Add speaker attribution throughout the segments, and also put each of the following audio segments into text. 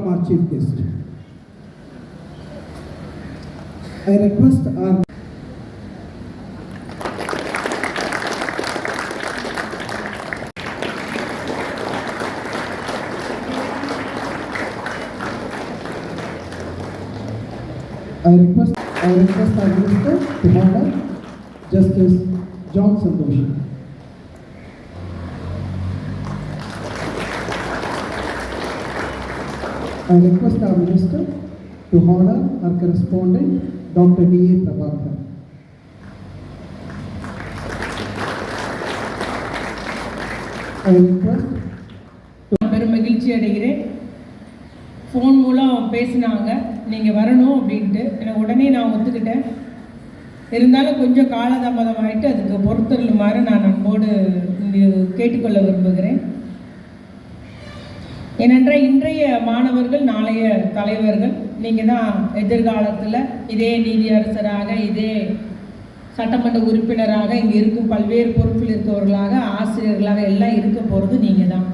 Speaker 1: from our chief guest. I request our I request, I request our minister to honor Justice John Santosh. I request our minister to honor our correspondent, Dr. D.A. Prabhakar. I request
Speaker 2: நான் பெரும் மகிழ்ச்சி அடைகிறேன் phone மூலம் பேசினாங்க நீங்கள் வரணும் அப்படின்ட்டு எனக்கு உடனே நான் ஒத்துக்கிட்டேன் இருந்தாலும் கொஞ்சம் காலதாமதம் ஆகிட்டு அதுக்கு பொறுத்தருளுமாறு நான் அன்போடு கேட்டுக்கொள்ள விரும்புகிறேன் ஏனென்றால் இன்றைய மாணவர்கள் நாளைய தலைவர்கள் நீங்கள் தான் எதிர்காலத்தில் இதே நீதியரசராக இதே சட்டமன்ற உறுப்பினராக இங்கே இருக்கும் பல்வேறு பொறுப்பில் இருக்கவர்களாக ஆசிரியர்களாக எல்லாம் இருக்க போகிறது நீங்கள் தான்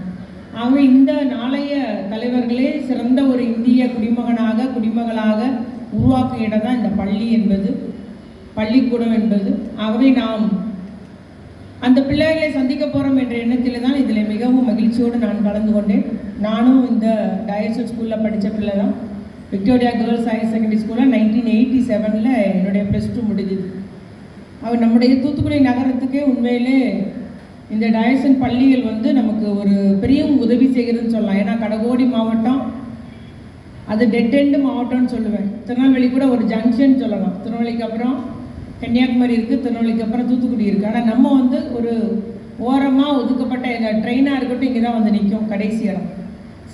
Speaker 2: ஆகவே இந்த நாளைய தலைவர்களே சிறந்த ஒரு இந்திய குடிமகனாக குடிமகளாக உருவாக்கும் இடம் தான் இந்த பள்ளி என்பது பள்ளிக்கூடம் என்பது. ஆகவே நாம் அந்த பிள்ளைகளை சந்திக்க போகிறோம் என்ற எண்ணத்தில் தான் இதில் மிகவும் மகிழ்ச்சியோடு நான் கலந்து கொண்டேன். நானும் இந்த டயசல் ஸ்கூலில் படித்த பிள்ளை தான் விக்டோரியா கேர்ள்ஸ் ஹையர் செகண்டரி ஸ்கூலில் நைன்டீன் எயிட்டி செவனில் என்னுடைய ப்ளஸ் டூ முடிஞ்சுது. அவர் நம்முடைய தூத்துக்குடி நகரத்துக்கே உண்மையிலே இந்த டயசன் பள்ளிகள் வந்து நமக்கு ஒரு பெரிய உதவி செய்கிறதுன்னு சொல்லலாம். ஏன்னா கடகோடி மாவட்டம் அது டெட் எண்டு மாவட்டம்னு சொல்லுவேன். திருநெல்வேலி கூட ஒரு ஜங்ஷன் சொல்லலாம். திருநெல்வேலிக்கு அப்புறம் கன்னியாகுமரி இருக்குது திருநெல்வேலிக்கு அப்புறம் தூத்துக்குடி இருக்குது ஆனால் நம்ம வந்து ஒரு ஓரமாக ஒதுக்கப்பட்ட எங்கள் ட்ரெயினாக இருக்கட்டும் இங்கே தான் வந்து நிற்கும் கடைசி இடம்.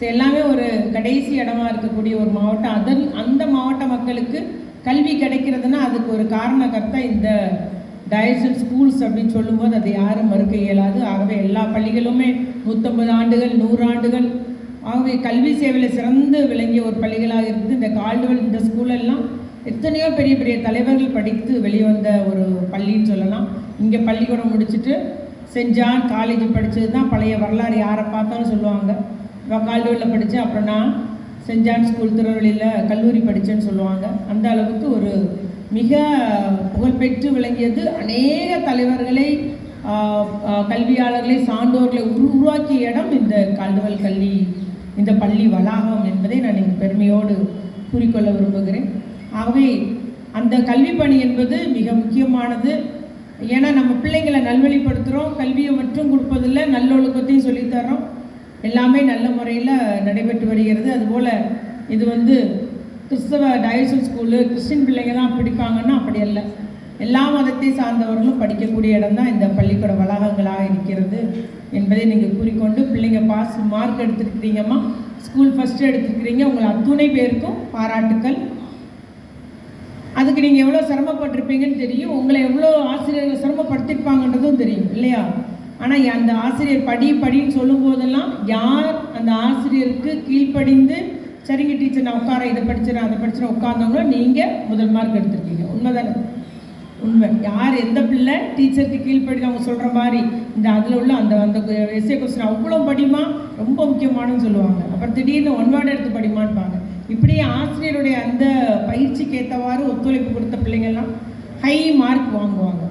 Speaker 2: ஸோ எல்லாமே ஒரு கடைசி இடமா இருக்கக்கூடிய ஒரு மாவட்டம். அதன் அந்த மாவட்ட மக்களுக்கு கல்வி கிடைக்கிறதுனா அதுக்கு ஒரு காரணக்கர்த்தா இந்த டயசன் ஸ்கூல்ஸ் அப்படின்னு சொல்லும்போது அதை யாரும் மறுக்க இயலாது. ஆகவே எல்லா பள்ளிகளுமே நூற்றம்பது ஆண்டுகள் நூறு ஆண்டுகள். ஆகவே கல்வி சேவையில் சிறந்து விளங்கிய ஒரு பள்ளிகளாக இருக்குது. இந்த கால்டுவல் இந்த ஸ்கூலெல்லாம் எத்தனையோ பெரிய பெரிய தலைவர்கள் படித்து வெளிவந்த ஒரு பள்ளின்னு சொல்லலாம். இங்கே பள்ளிக்கூடம் முடிச்சுட்டு செஞ்சான் காலேஜ் படித்தது தான் பழைய வரலாறு யாரை பார்த்தாலும் சொல்லுவாங்க. கால்டுவலில் படித்தேன் அப்புறம் நான் சென்ட் ஸ்கூல் திருநெல்வேலியில் கல்லூரி படித்தேன்னு சொல்லுவாங்க. அந்த அளவுக்கு ஒரு மிக புகழ்பெற்று விளங்கியது. அநேக தலைவர்களை கல்வியாளர்களை சான்றோர்களை உரு உருவாக்கிய இடம் இந்த கால்டுவல் கல்வி இந்த பள்ளி வளாகம் என்பதை நான் எங்கள் பெருமையோடு கூறிக்கொள்ள விரும்புகிறேன். ஆகவே அந்த கல்வி பணி என்பது மிக முக்கியமானது. ஏன்னா நம்ம பிள்ளைங்களை நல்வழிப்படுத்துகிறோம் கல்வியை மட்டும் கொடுப்பதில்லை நல்லொழுக்கத்தையும் சொல்லித்தர்றோம் எல்லாமே நல்ல முறையில் நடைபெற்று வருகிறது. அதுபோல் இது வந்து கிறிஸ்தவ டயசல் ஸ்கூலு கிறிஸ்டின் பிள்ளைங்க தான் படிப்பாங்கன்னா அப்படி அல்ல. எல்லா மதத்தை சார்ந்தவர்களும் படிக்கக்கூடிய இடம் தான் இந்த பள்ளிக்கூட வளாகங்களாக இருக்கிறது என்பதை நீங்கள் கூறிக்கொண்டு பிள்ளைங்க பாஸ் மார்க் எடுத்துருக்கிறீங்கம்மா ஸ்கூல் ஃபஸ்ட்டு எடுத்துருக்கிறீங்க உங்கள் அத்துணை பேருக்கும் பாராட்டுக்கள். அதுக்கு நீங்கள் எவ்வளோ சிரமப்பட்டிருப்பீங்கன்னு தெரியும். உங்களை எவ்வளோ ஆசிரியர்கள் சிரமப்படுத்திருப்பாங்கன்றதும் தெரியும் இல்லையா? ஆனால் அந்த ஆசிரியர் படி படின்னு சொல்லும் போதெல்லாம் யார் அந்த ஆசிரியருக்கு கீழ்ப்படிந்து சரிங்க டீச்சர் நான் உட்கார இதை படிச்சிடறேன் அதை படிச்சிடறேன் உட்கார்ந்தவங்களோ நீங்கள் முதல் மார்க் எடுத்திருக்கீங்க. உண்மைதானே? உண்மை. யார் எந்த பிள்ளை டீச்சருக்கு கீழ்ப்படி அவங்க சொல்கிற மாதிரி இந்த அதில் உள்ள அந்த அந்த எஸ்ஏ கொஸ்டின் அவ்வளோ படிமா? ரொம்ப முக்கியமானு சொல்லுவாங்க. அப்புறம் திடீர்னு ஒன் வேர்டு எடுத்து படிமான்பாங்க. இப்படி ஆசிரியருடைய அந்த பயிற்சிக்கு ஏற்றவாறு ஒத்துழைப்பு கொடுத்த பிள்ளைங்கள்லாம் ஹை மார்க் வாங்குவாங்க.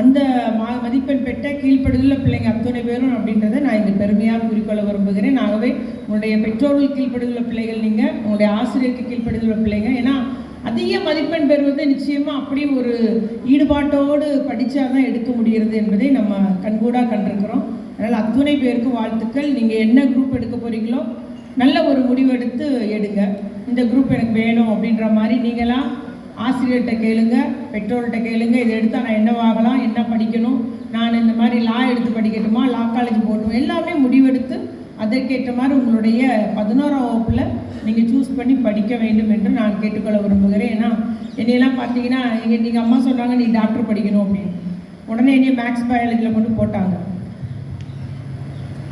Speaker 2: அந்த மா மதிப்பெண் பெற்ற கீழ்ப்படுதல பிள்ளைங்க அத்துணை பேரும் அப்படின்றத நான் இங்கே பெருமையாக குறிக்கொள்ள விரும்புகிறேன். ஆகவே உங்களுடைய பெற்றோர்கள் கீழ்ப்படுதல பிள்ளைகள் நீங்கள் உங்களுடைய ஆசிரியருக்கு கீழ்ப்படுதல பிள்ளைங்க. ஏன்னா அதிக மதிப்பெண் பெறுவது நிச்சயமாக அப்படி ஒரு ஈடுபாட்டோடு படித்தா தான் எடுக்க முடிகிறது என்பதை நம்ம கண்கூடாக கண்டிருக்கிறோம். அதனால் அத்துணை பேருக்கு வாழ்த்துக்கள். நீங்கள் என்ன குரூப் எடுக்க போகிறீங்களோ நல்ல ஒரு முடிவெடுத்து எடுங்க. இந்த குரூப் எனக்கு வேணும் அப்படின்ற மாதிரி நீங்களாம் ஆசிரியர்கிட்ட கேளுங்க பெற்றோர்கிட்ட கேளுங்க இதை எடுத்தால் நான் என்னவாகலாம் என்ன படிக்கணும் நான் இந்த மாதிரி லா எடுத்து படிக்கட்டுமா லா காலேஜ் போகணும் எல்லாமே முடிவெடுத்து அதற்கேற்ற மாதிரி உங்களுடைய பதினோராம் வகுப்பில் நீங்கள் சூஸ் பண்ணி படிக்க வேண்டும் என்று நான் கேட்டுக்கொள்ள விரும்புகிறேன். ஏன்னா என்னையெல்லாம் பார்த்தீங்கன்னா எங்கள் நீங்கள் அம்மா சொன்னாங்க நீ டாக்டர் படிக்கணும் அப்படின்னு. உடனே என்னையை மேக்ஸ் பயாலஜியில் கொண்டு போட்டாங்க.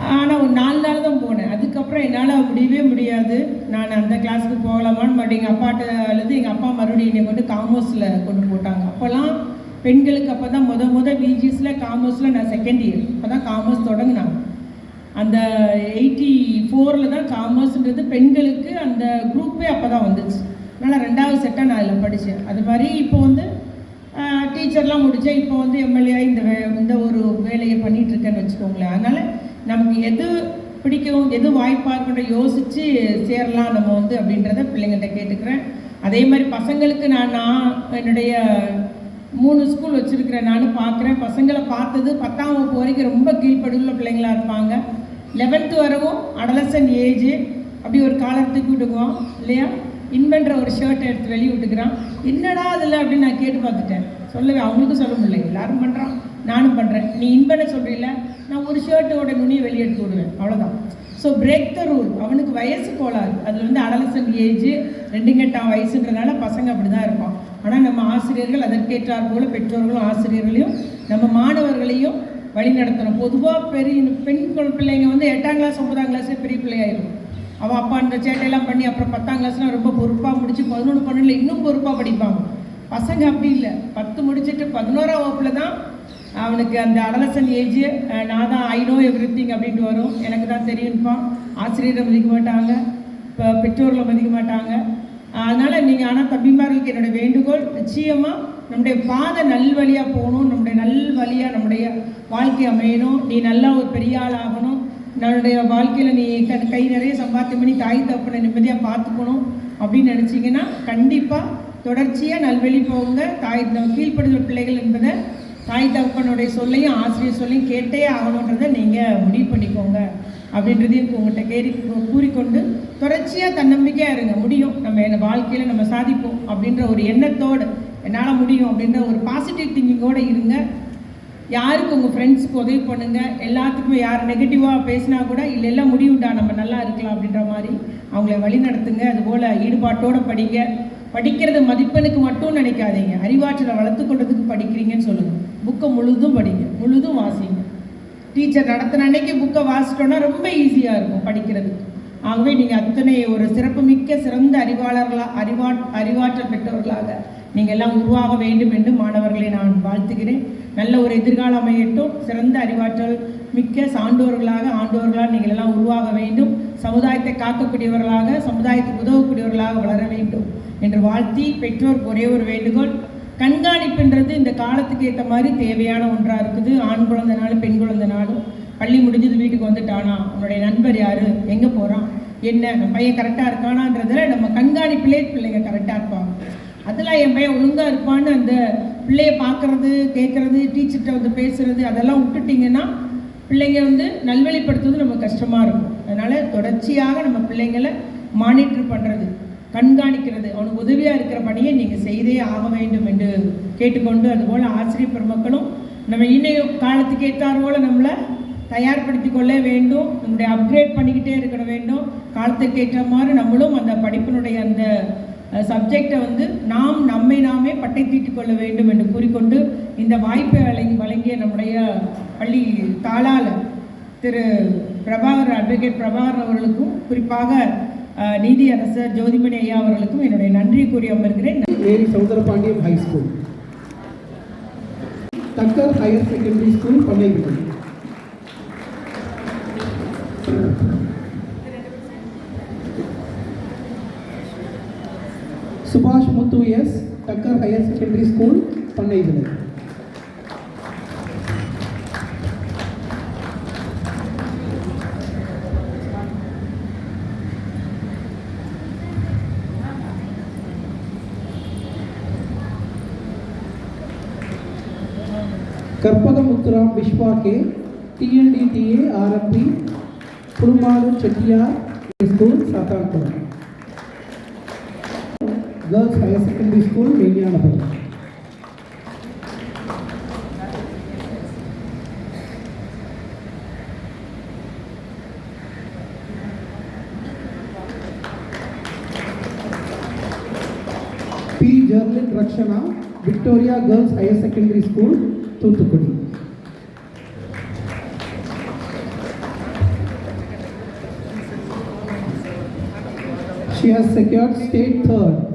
Speaker 2: ஆனால் ஒரு நாலு நாள் தான் போனேன். அதுக்கப்புறம் என்னால் முடியவே முடியாது. நான் அந்த கிளாஸுக்கு போகலாமான்னு பட் எங்கள் அப்பாட்ட அல்லது எங்கள் அப்பா மறுபடியும் என்னை கொண்டு காமர்ஸில் கொண்டு போட்டாங்க. அப்போல்லாம் பெண்களுக்கு அப்போ தான் முத முத பிஜிஸில் காமர்ஸில் நான் செகண்ட் இயர் அப்போ தான் காமர்ஸ் தொடங்கினாங்க. அந்த எயிட்டி ஃபோரில் தான் காமர்ஸ்ன்றது பெண்களுக்கு அந்த குரூப்பே அப்போ தான் வந்துச்சு. அதனால் ரெண்டாவது செட்டாக நான் அதில் படித்தேன் அது மாதிரி இப்போ வந்து டீச்சர்லாம் முடித்தேன் இப்போ வந்து எம்எல்ஏ இந்த வே இந்த ஒரு வேலையை பண்ணிகிட்ருக்கேன்னு வச்சுக்கோங்களேன். அதனால் நமக்கு எது பிடிக்கும் எது வாய்ப்பாக இருக்குன்ற யோசித்து சேரலாம் நம்ம வந்து அப்படின்றத பிள்ளைங்கள்ட்ட கேட்டுக்கிறேன். அதே மாதிரி பசங்களுக்கு நான் நான் என்னுடைய மூணு ஸ்கூல் வச்சுருக்கிறேன் நானும் பார்க்குறேன் பசங்களை பார்த்தது பத்தாம் வகுப்பு வரைக்கும் ரொம்ப கீழ்ப்படுள்ள பிள்ளைங்களா இருப்பாங்க. லெவன்த்து வரவும் அடலசன் ஏஜ் அப்படி ஒரு காலர் தூக்கி விட்டுக்குவோம் இல்லையா? இன்வென்ற ஒரு ஷர்ட்டை எடுத்து வெளியே விட்டுக்கிறான் என்னடா அதில் அப்படின்னு நான் கேட்டு பார்த்துட்டேன். சொல்லவே அவங்களுக்கும் சொல்ல முடியல. எல்லாரும் பண்ணுறான் நானும் பண்ணுறேன் நீ இன்பனை சொல்கிறீல்ல நான் ஒரு ஷர்ட்டோட நுனியை வெளியே எடுத்து விடுவேன் அவ்வளோதான் ஸோ பிரேக் த ரூல் அவனுக்கு வயசு கோளாறு. அதில் வந்து அடலசன் ஏஜ் ரெண்டு கெட்டாம் வயசுன்றதுனால பசங்க அப்படி தான் இருப்பான். ஆனால் நம்ம ஆசிரியர்கள் அதற்கேற்றார் போல பெற்றோர்களும் ஆசிரியர்களையும் நம்ம மாணவர்களையும் வழி நடத்தணும். பொதுவாக பெரிய பெண் குழ- பிள்ளைங்க வந்து எட்டாம் கிளாஸ் ஒன்பதாம் கிளாஸே பெரிய பிள்ளையாயிரும். அவள் அப்பா அந்த சேட்டையெல்லாம் பண்ணி அப்புறம் பத்தாம் கிளாஸ்லாம் ரொம்ப பொறுப்பாக முடிச்சு பதினொன்று பன்னெண்டில் இன்னும் பொறுப்பாக படிப்பாங்க. பசங்க அப்படி இல்லை. பத்து முடிச்சுட்டு பதினோராம் வகுப்பில் தான் அவனுக்கு அந்த அடலசன் ஏஜ் நான் தான் ஐ நோ எவ்ரி திங் அப்படின்ட்டு வரும். எனக்கு தான் தெரியும்ப்பான் ஆசிரியரை மதிக்க மாட்டாங்க. இப்போ பெற்றோர்களை மதிக்க மாட்டாங்க. அதனால் நீங்கள் ஆனால் தம்பிமார்களுக்கு என்னுடைய வேண்டுகோள் நிச்சயமாக நம்முடைய பாதை நல்வழியாக போகணும். நம்முடைய நல் வழியாக நம்முடைய வாழ்க்கை அமையணும். நீ நல்லா ஒரு பெரிய ஆள் ஆகணும். நம்மளுடைய வாழ்க்கையில் நீ கை நிறைய சம்பாத்தியம் பண்ணி தாய் தப்பனை நிம்மதியாக பார்த்துக்கணும் அப்படின்னு நினச்சிங்கன்னா கண்டிப்பாக தொடர்ச்சியாக நல்வழி போங்க தாய் த- பிள்ளைகள் என்பதை தாய் தகப்பனுடைய சொல்லையும் ஆசிரியர் சொல்லையும் கேட்டே ஆகணுன்றதை நீங்கள் முடிவு பண்ணிக்கோங்க அப்படின்றதையும் உங்கள்கிட்ட கேரி கூறிக்கொண்டு தொடர்ச்சியாக தன்னம்பிக்கையாக இருங்க. முடியும். நம்ம என்ன வாழ்க்கையில் நம்ம சாதிப்போம் அப்படின்ற ஒரு எண்ணத்தோடு என்னால் முடியும் அப்படின்ற ஒரு பாசிட்டிவ் திங்கிங்கோடு இருங்க. யாருக்கு உங்கள் ஃப்ரெண்ட்ஸுக்கு உதவி பண்ணுங்கள் எல்லாத்துக்குமே யார் நெகட்டிவாக பேசினா கூட இல்லை எல்லாம் முடிவுண்டா நம்ம நல்லா இருக்கலாம் அப்படின்ற மாதிரி அவங்கள வழி நடத்துங்க அதுபோல் ஈடுபாட்டோடு படிங்க. படிக்கிறது மதிப்பெண்ணுக்கு மட்டும் நினைக்காதீங்க. அறிவாற்றலை வளர்த்துக்கொண்டதுக்கு படிக்கிறீங்கன்னு சொல்லுங்கள் புக்கை முழுதும் படிங்க முழுதும் வாசிங்க. டீச்சர் நடத்தின அன்னைக்கு புக்கை வாசிட்டோன்னா ரொம்ப ஈஸியாக இருக்கும் படிக்கிறதுக்கு. ஆகவே நீங்கள் அத்தனை ஒரு சிறப்புமிக்க சிறந்த அறிவாளர்களாக அறிவா அறிவாற்றல் பெற்றவர்களாக நீங்கள் எல்லாம் உருவாக வேண்டும் என்று மாணவர்களை நான் வாழ்த்துகிறேன். நல்ல ஒரு எதிர்காலம் அமையட்டும். சிறந்த அறிவாற்றல் மிக்க சான்றோர்களாக ஆண்டோர்களாக நீங்கள் எல்லாம் உருவாக வேண்டும். சமுதாயத்தை காக்கக்கூடியவர்களாக சமுதாயத்துக்கு உதவக்கூடியவர்களாக வளர வேண்டும் என்று வாழ்த்தி பெற்றோருக்கு ஒரே ஒரு வேண்டுகோள். கண்காணிப்புன்றது இந்த காலத்துக்கு ஏற்ற மாதிரி தேவையான ஒன்றாக இருக்குது. ஆண் குழந்தைனாலும் பெண் குழந்தைனாலும் பள்ளி முடிஞ்சது வீட்டுக்கு வந்துட்டானா உன்னுடைய நண்பர் யார்? எங்கே போகிறான் என்ன? நம்ம பையன் கரெக்டாக இருக்கானான்றதில் நம்ம கண்காணிப்பிலே பிள்ளைங்க கரெக்டாக இருப்பாங்க. அதெல்லாம் என் பையன் ஒழுங்காக இருப்பான்னு அந்த பிள்ளைய பார்க்குறது கேட்குறது டீச்சர்கிட்ட வந்து பேசுகிறது அதெல்லாம் விட்டுட்டிங்கன்னா பிள்ளைங்க வந்து நல்வழிப்படுத்துவது நமக்கு கஷ்டமாக இருக்கும். அதனால் தொடர்ச்சியாக நம்ம பிள்ளைங்களை மானிட்டர் பண்ணுறது கண்காணிக்கிறது. அவனுக்கு உதவியாக இருக்கிற பணியை நீங்கள் செய்தே ஆக வேண்டும் என்று கேட்டுக்கொண்டு அதுபோல் ஆசிரியர் பெருமக்களும் நம்ம இன்னைய காலத்துக்கு ஏற்றார் நம்மளை தயார்படுத்தி கொள்ள வேண்டும். நம்முடைய அப்கிரேட் பண்ணிக்கிட்டே இருக்கிற வேண்டும். காலத்துக்கு ஏற்ற மாதிரி நம்மளும் அந்த படிப்பினுடைய அந்த சப்ஜெக்டை வந்து நாம் நம்மை நாமே பட்டை தீட்டிக் கொள்ள வேண்டும் என்று கூறிக்கொண்டு இந்த வாய்ப்பை வழங்கி வழங்கிய நம்முடைய பள்ளி தாளாளர் திரு பிரபாகர் அட்வொகேட் பிரபாகர் அவர்களுக்கும் குறிப்பாக நீதி அரசர் ஜோதிமணி ஐயா அவர்களுக்கும் என்னுடைய நன்றி கூறி அமர்கிறேன்.
Speaker 1: Mary Soundarapandiam high school Thakkar higher secondary school Pannaikudi Subash Muthu S Thakkar higher secondary school ಕರ್ಪದ ಮುದ್ರಾ ವಿಶ್ವಕ್ಕೆ T N D T A R M P Pulumaru Chettiar school ಸಾತಾನ್ಪುರ girls higher secondary school ವಿಜ್ಞಾನಪುರ Rakshana Victoria girls higher secondary school Thoothukudi She has secured state third.